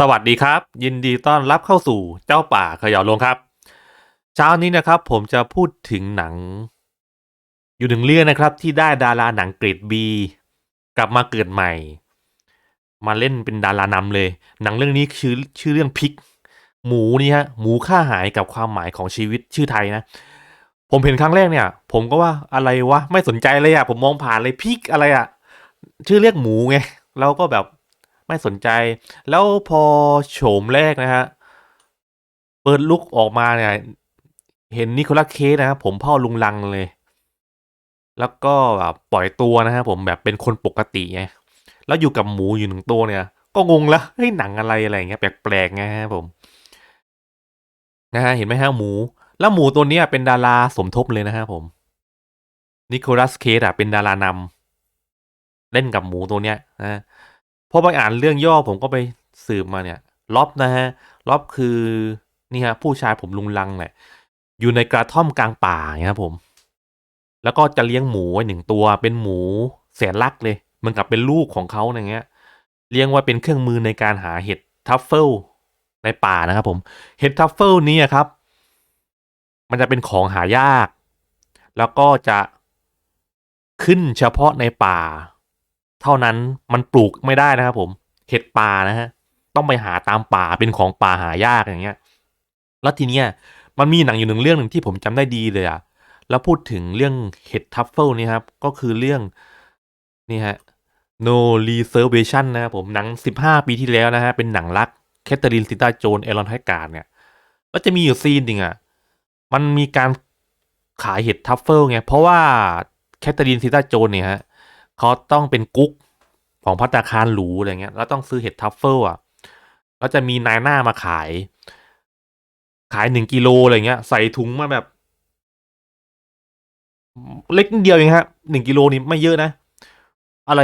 สวัสดีครับ ยินดีต้อนรับเข้าสู่เจ้าป่าเขย่าลงครับ เช้านี้นะครับผมจะพูดถึงหนัง อยู่หนึ่งเรื่องนะครับที่ได้ดาราหนังเกรดบีกลับมาเกิดใหม่ มาเล่นเป็นดารานำเลย หนังเรื่องนี้ชื่อชื่อเรื่องพิก หมูนี่ฮะหมูฆ่าหายกับความหมายของชีวิตชื่อไทยนะ ผมเห็นครั้งแรกเนี่ย ผมก็ว่าอะไรวะไม่สนใจเลยอะผมมองผ่านเลยพิกอะไรอะชื่อเรียกหมูไงเราก็แบบ ไม่สนใจ แล้วพอโฉมแรกนะฮะ เปิดลุกออกมาเนี่ย เห็นนิโคลัสเคสนะครับผมพ่อลุงลังเลย แล้วก็แบบปล่อยตัวนะฮะผมแบบเป็นคนปกติไง แล้วอยู่กับหมูอยู่หนึ่งตัวเนี่ย ก็งงแล้วเฮ้ยหนังอะไรอะไรอย่างเงี้ยแปลกๆไงฮะผม นะฮะเห็นไหมฮะหมู แล้วหมูตัวเนี้ยเป็นดาราสมทบเลยนะฮะผมนิโคลัสเคสอะเป็นดารานำเล่นกับหมูตัวเนี้ยนะ พอไปอ่านเรื่องย่อผมก็ไปสืบมาเนี่ยล็อบนะฮะล็อบคือนี่ฮะผู้ชายผมลุงลังแหละอยู่ในกระท่อมกลางป่าเงี้ยครับผม แล้วก็จะเลี้ยงหมูไว้หนึ่งตัวเป็นหมูแสนรักเลยมันกับเป็นลูกของเขาอย่างเงี้ย เลี้ยงไว้เป็นเครื่องมือในการหาเห็ดทัฟเฟิลในป่านะครับผมเห็ดทัฟเฟิลนี้ครับ มันจะเป็นของหายาก แล้วก็จะขึ้นเฉพาะในป่า เท่านั้นมันปลูกไม่ได้นะครับ ผมเห็ดป่านะฮะต้องไปหาตามป่าเป็นของป่าหายากอย่างเงี้ย แล้วทีเนี้ยมันมีหนังอยู่หนึ่งเรื่องหนึ่งที่ผมจำได้ดีเลยอะแล้วพูดถึงเรื่องเห็ดทัฟเฟิลนี่ครับ ก็คือเรื่องนี่ฮะ No Reservation นะครับผมหนัง 15 ปีที่แล้วนะฮะ เป็นหนังรักแคทเธอรีนซิตาโจนเอลอนไทการ์เนี่ยแล้วจะมีอยู่ซีนหนึ่งอะมันมีการขายเห็ดทัฟเฟิลไง เพราะว่าแคทเธอรีนซิตาโจนเนี่ยฮะ เขาต้องเป็นกุ๊กของพัตตาคารหรูอะไรเงี้ย แล้วต้องซื้อเห็ดทัฟเฟิลอะแล้วจะมีนายหน้ามาขาย ขายหนึ่งกิโลอะไรเงี้ย ใส่ถุงมาแบบ เล็กนิดเดียวเองฮะหนึ่งกิโลนี่ไม่เยอะนะ อะไร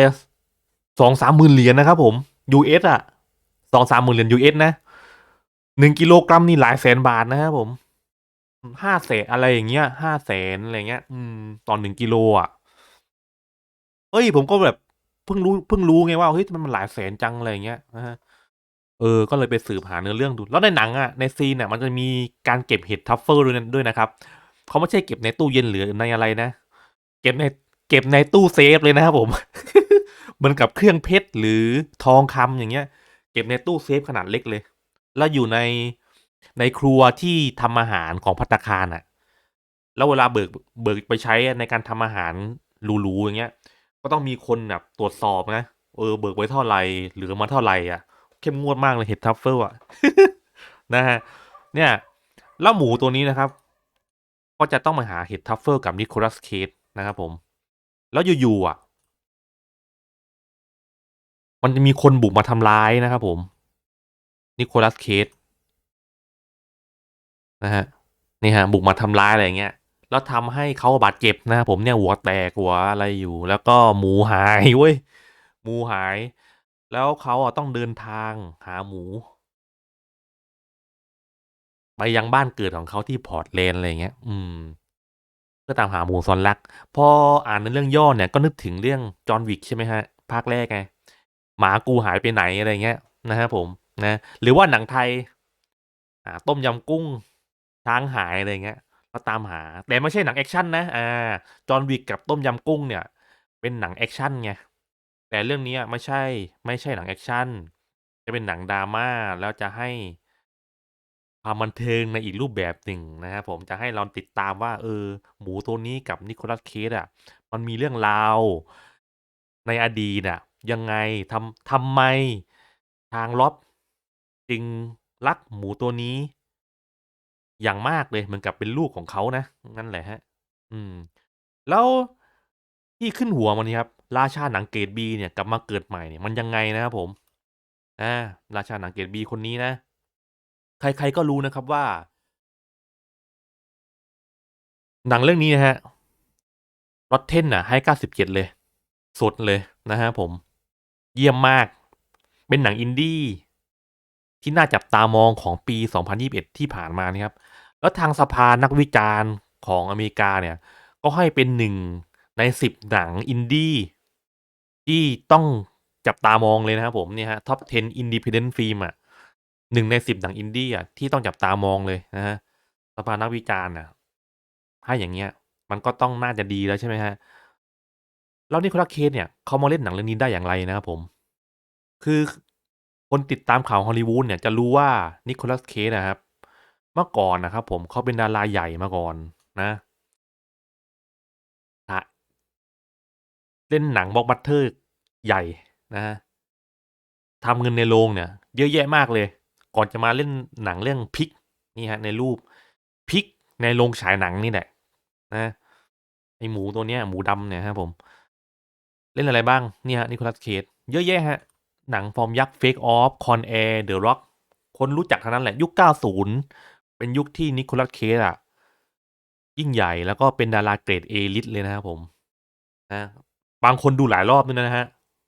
สองสามหมื่นเหรียญนะครับผม US อะสองสามหมื่นเหรียญ US นะหนึ่งกิโลกรัมนี่หลายแสนบาทนะครับผมห้าแสนอะไรอย่างเงี้ยห้าแสนอะไรเงี้ย อืมตอนหนึ่งกิโลอะ เอ้ย ผมก็แบบเพิ่งรู้เพิ่งรู้ไงว่าเฮ้ยมันมันหลายแสนจังอะไรเงี้ยนะฮะเออ ก็เลยไปสืบหาเนื้อเรื่องดู แล้วในหนังอะ ในซีนเนี่ยมันจะมีการเก็บเห็ดทัฟเฟิลด้วยนะด้วยนะครับ เขาไม่ใช่เก็บในตู้เย็นหรือในอะไรนะ เก็บในเก็บในตู้เซฟเลยนะครับผม เหมือนกับเครื่องเพชรหรือทองคำอย่างเงี้ย เก็บในตู้เซฟขนาดเล็กเลย แล้วอยู่ในในครัวที่ทำอาหารของพัตคารอะ แล้วเวลาเบิกเบิกไปใช้ในการทำอาหารหรูๆอย่างเงี้ย ก็ต้องมีคนแบบตรวจสอบนะเออเบิกไว้เท่าไหร่เหลือมาเท่าไหร่อะ เข้มงวดมากเลยเห็ดทัฟเฟิลอะนะฮะเนี่ยแล้วหมูตัวนี้นะครับ ก็จะต้องมาหาเห็ดทัฟเฟิลกับนิโคลัสเคสนะครับผม แล้วอยู่ๆอะ มันจะมีคนบุกมาทำร้ายนะครับผมนิโคลัสเคสนะฮะนี่ฮะบุกมาทำร้ายอะไรอย่างเงี้ย แล้วทำให้เขาบาดเจ็บนะผมเนี่ยหัวแตกหัวอะไรอยู่ แล้วก็หมูหายเว้ยหมูหาย แล้วเขาอะต้องเดินทางหาหมู ไปยังบ้านเกิดของเขาที่พอร์ตแลนอะไรเงี้ย อืม เพื่อตามหาหมูซอนรัก พออ่านในเรื่องย่อเนี่ยก็นึกถึงเรื่องจอห์นวิกใช่ไหมฮะ ภาคแรกไงหมากูหายไปไหนอะไรเงี้ยนะครับผมนะ หรือว่าหนังไทย อ่า ต้มยำกุ้งช้างหายอะไรเงี้ย ก็ตามหา แต่ไม่ใช่หนังแอคชั่นนะอ่าจอห์นวิกกับต้มยำกุ้งเนี่ย เป็นหนังแอคชั่นไงแต่เรื่องนี้ไม่ใช่ไม่ใช่หนังแอคชั่นจะเป็นหนังดราม่าแล้วจะให้ความบันเทิงในอีกรูปแบบหนึ่งนะครับผมจะให้เราติดตามว่า เออ หมูตัวนี้กับนิโคลัสเคสอะ มันมีเรื่องราว ในอดีตอะ ยังไงทำทำไมทางล็อบจึงรักหมูตัวนี้ อย่างมากเลยเหมือนกับเป็นลูกของเขานะนั่นแหละฮะ อืม แล้วที่ขึ้นหัวมันนี่ครับ ราชาหนังเกรดบีเนี่ยกลับมาเกิดใหม่เนี่ยมันยังไงนะครับผมอ่าราชาหนังเกรดบีคนนี้นะ ใครๆก็รู้นะครับว่า หนังเรื่องนี้นะฮะรอตเทนน่ะให้97เลยสุดเลยนะฮะผมเยี่ยมมาก เป็นหนังอินดี้ที่น่าจับตามองของปี 2021 ที่ผ่านมานะครับ แล้วทางสภานักวิจารณ์ของอเมริกาเนี่ย ก็ให้เป็นหนึ่งในสิบหนังอินดี้ที่ต้องจับตามองเลยนะครับผมเนี่ยฮะท็อป 10 Independent Film อะหนึ่งในสิบหนังอินดี้อะที่ต้องจับตามองเลยนะฮะสภานักวิจารณ์อะถ้าอย่างเงี้ย มันก็ต้องน่าจะดีแล้วใช่ไหมฮะแล้วนิโคลัสเคสเนี่ยเขามาเล่นหนังเรื่องนี้ได้อย่างไรนะครับผม คือคนติดตามข่าวฮอลลีวูดเนี่ยจะรู้ว่านิโคลัสเคสนะครับ เมื่อก่อนนะครับผมเขาเป็นดาราใหญ่มาก่อนนะเล่นหนังบล็อกบัตเตอร์ใหญ่นะฮะทำเงินในโรงเนี่ย เยอะแยะมากเลย ก่อนจะมาเล่นหนังเรื่องพิกนี่ฮะ ในรูปพิกในโรงฉายหนังนี่แหละนะไอหมูตัวเนี้ยหมูดำเนี่ยครับผม เล่นอะไรบ้างเนี่ยนิโคลัสเคสเยอะแยะฮะ หนังฟอร์มยักษ์เฟกออฟคอนแอร์เดอะร็อกคนรู้จักทั้งนั้นแหละ ยุค 90 เป็นยุคที่นิโคลัสเคสอะ ยิ่งใหญ่แล้วก็เป็นดาราเกรดเอลิสเลยนะครับผมนะบางคนดูหลายรอบด้วยนะฮะ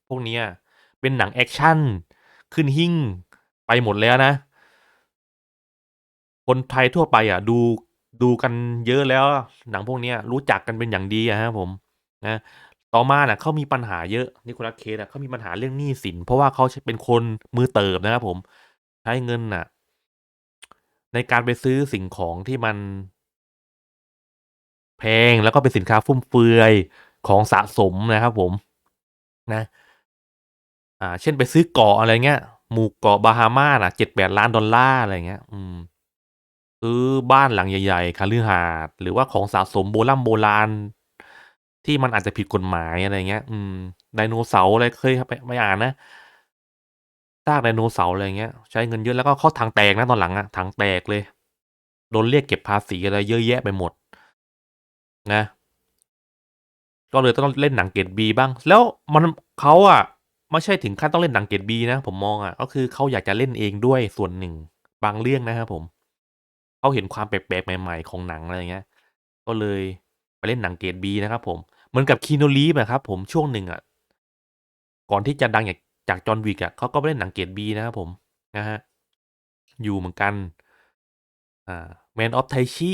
พวกนี้เป็นหนังแอคชั่น ขึ้นหิ่งไปหมดแล้วนะ คนไทยทั่วไปอะ ดูดูกันเยอะแล้ว หนังพวกนี้รู้จักกันเป็นอย่างดีอะครับผมนะต่อมาน่ะเขามีปัญหาเยอะนิโคลัสเคสอะเขามีปัญหาเรื่องหนี้สิน เพราะว่าเขาเป็นคนมือเติบนะครับผม ใช้เงินน่ะ ในการไปซื้อสิ่งของที่มัน แพงแล้วก็เป็นสินค้าฟุ่มเฟือยของสะสมนะครับผมนะ อ่า เช่นไปซื้อเกาะอะไรเงี้ย หมู่เกาะบาฮามาน่ะ7-8ล้านดอลลาร์อะไรเงี้ย อืมซื้อบ้านหลังใหญ่ๆคฤหาสน์หรือว่าของสะสมโบร่ำโบราณ ที่มันอาจจะผิดกฎหมายอะไรเงี้ย อืม ไดโนเสาร์อะไรเคยไปไปอ่านนะ ซากไดโนเสาร์อะไรเงี้ย ใช้เงินเยอะแล้วก็เขาถังแตกนะตอนหลังอะถังแตกเลย โดนเรียกเก็บภาษีอะไรเยอะแยะไปหมด นะ ก็เลยต้องเล่นหนังเกรด B บ้าง แล้วมันเขาอะไม่ใช่ถึงขั้นต้องเล่นหนังเกรด B นะผมมองอะก็คือเขาอยากจะเล่นเองด้วยส่วนหนึ่งบางเรื่องนะครับผมเขาเห็นความแปลกๆใหม่ ๆ ของหนังอะไรเงี้ย ก็เลยไปเล่นหนังเกรด B นะครับผมเหมือนกับ Keanu Reeves อะครับผมช่วงหนึ่งอะก่อนที่จะดังอย่าง จากจาก John Wick อะเขาก็ไปเล่นหนังเกรด B นะครับผมนะครับอยู่เหมือนกันอ่า Man of Tai Chi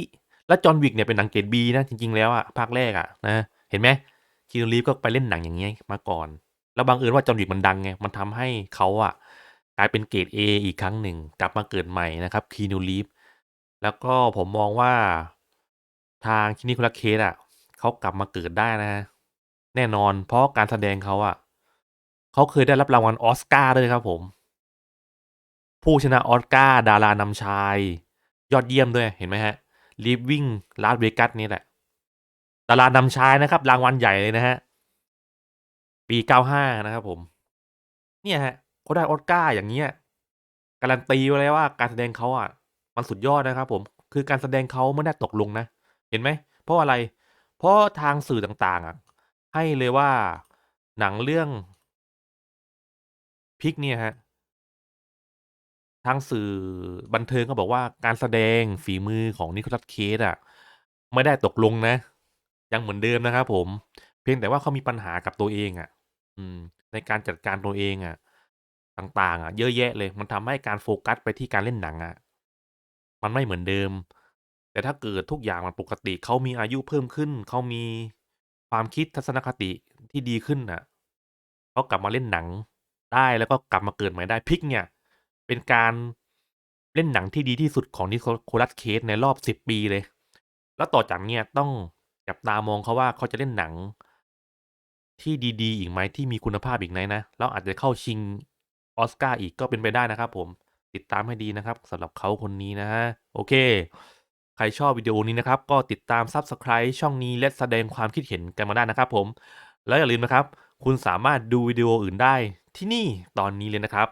แล้ว John Wick เนี่ยเป็นหนังเกรด B นะจริง ๆ แล้วอะภาคแรกอะนะเห็นไหม Keanu Reeves ก็ไปเล่นหนังอย่างงี้มาก่อน แล้วบังเอิญว่า John Wick มันดังไงมันทำให้เขาอะกลายเป็นเกรด A อีกครั้งหนึ่งกลับมาเกิดใหม่นะครับ Keanu Reeves แล้วก็ผมมองว่าทางนิคลัสเคสอะเขากลับมาเกิดได้นะ แน่นอนเพราะการแสดงเขาอะ เขาเคยได้รับรางวัลออสการ์ด้วยครับผม ผู้ชนะออสการ์ดารานำชาย ยอดเยี่ยมด้วยเห็นไหมครับ Living Las Vegas นี่แหละ ดารานำชายนะครับ รางวัลใหญ่เลยนะครับปี 95 นะครับผม เนี่ยครับเขาได้ออสการ์อย่างเงี้ยการันตีไว้เลยว่าการแสดงเขาอะ มันสุดยอดนะครับผม คือการแสดงเขาไม่ได้ตกลงนะ เห็นไหม เพราะอะไร เพราะทางสื่อต่างๆอะให้เลยว่าหนังเรื่อง พิกเนี่ยครับ ทางสื่อบันเทิงก็บอกว่า การแสดงฝีมือของนิโคลัส เคสอะ ไม่ได้ตกลงนะ ยังเหมือนเดิมนะครับผม เพียงแต่ว่าเขามีปัญหากับตัวเองอะ อืม ในการจัดการตัวเองอะ ต่าง ๆ อะ เยอะแยะเลย มันทำให้การโฟกัสไปที่การเล่นหนังอะ มันไม่เหมือนเดิม แต่ถ้าเกิดทุกอย่างมันปกติ เขามีอายุเพิ่มขึ้น เขามีความคิดทัศนคติที่ดีขึ้นน่ะ เขากลับมาเล่นหนัง ได้แล้วก็กลับมาเกิดใหม่ได้พิกเนี่ย เป็นการเล่นหนังที่ดีที่สุดของนิโคลัสเคสในรอบ 10 ปีเลย แล้วต่อจากเนี้ยต้องจับตามองเขาว่าเขาจะเล่นหนังที่ดีๆ อีกไหมที่มีคุณภาพอีกไหมนะแล้วอาจจะเข้าชิงออสการ์อีกก็เป็นไปได้นะครับผมติดตามให้ดีนะครับสำหรับเขาคนนี้นะครับโอเค ใครชอบวิดีโอนี้นะครับ ก็ติดตาม Subscribe ช่องนี้และแสดงความคิดเห็นกันมาได้นะครับผม แล้วอย่าลืมนะครับ คุณสามารถดูวิดีโออื่นได้ ที่นี่ตอนนี้เลยนะครับ